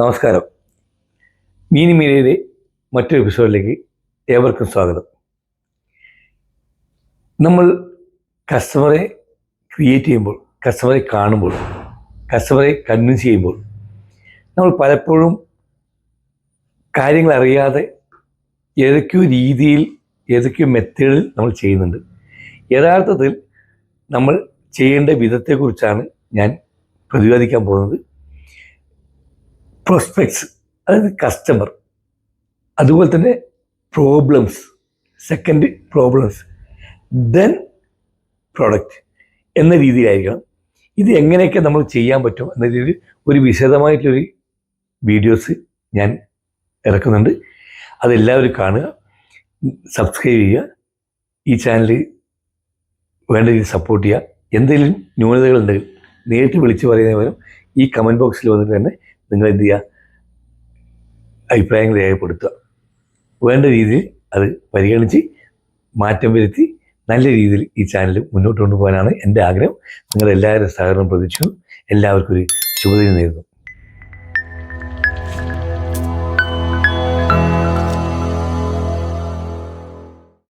നമസ്കാരം. മീനി മീനയുടെ മറ്റൊരു എപ്പിസോഡിലേക്ക് ഏവർക്കും സ്വാഗതം. നമ്മൾ കസ്റ്റമറെ ക്രിയേറ്റ് ചെയ്യുമ്പോൾ കസ്റ്റമറെ കാണുമ്പോൾ കസ്റ്റമറെ കൺവിൻസ് ചെയ്യുമ്പോൾ നമ്മൾ പലപ്പോഴും കാര്യങ്ങൾ അറിയാതെ ഏതൊക്കെയോ രീതിയിൽ ഏതൊക്കെയോ മെത്തേഡിൽ നമ്മൾ ചെയ്യുന്നുണ്ട്. യഥാർത്ഥത്തിൽ നമ്മൾ ചെയ്യേണ്ട വിധത്തെക്കുറിച്ചാണ് ഞാൻ പ്രതിപാദിക്കാൻ പോകുന്നത്. പ്രൊസ്പെക്ട്സ് അതായത് കസ്റ്റമർ അതുപോലെ തന്നെ problems second problems then product എന്ന രീതിയിലായിരിക്കണം. ഇത് എങ്ങനെയൊക്കെ നമ്മൾ ചെയ്യാൻ പറ്റും എന്ന രീതിയിൽ ഒരു വിശദമായിട്ടൊരു വീഡിയോസ് ഞാൻ ഇറക്കുന്നുണ്ട്. അതെല്ലാവരും കാണുക സബ്സ്ക്രൈബ് ചെയ്യുക ഈ ചാനൽ വേണ്ട രീതിയിൽ സപ്പോർട്ട് ചെയ്യുക. എന്തെങ്കിലും ന്യൂനതകളുണ്ടെങ്കിൽ നേരിട്ട് വിളിച്ച് പറയുന്നവരും ഈ കമന്റ് ബോക്സിൽ വന്നിട്ട് തന്നെ നിങ്ങൾ എന്ത് ചെയ്യുക അഭിപ്രായങ്ങൾ രേഖപ്പെടുത്തുക. വേണ്ട രീതിയിൽ അത് പരിഗണിച്ച് മാറ്റം വരുത്തി നല്ല രീതിയിൽ ഈ ചാനൽ മുന്നോട്ട് കൊണ്ടുപോകാനാണ് എന്റെ ആഗ്രഹം. നിങ്ങളെല്ലാവരും സഹകരണം പ്രതീക്ഷിക്കുന്നു. എല്ലാവർക്കും ഒരു ശുഭദിനം നേരുന്നു.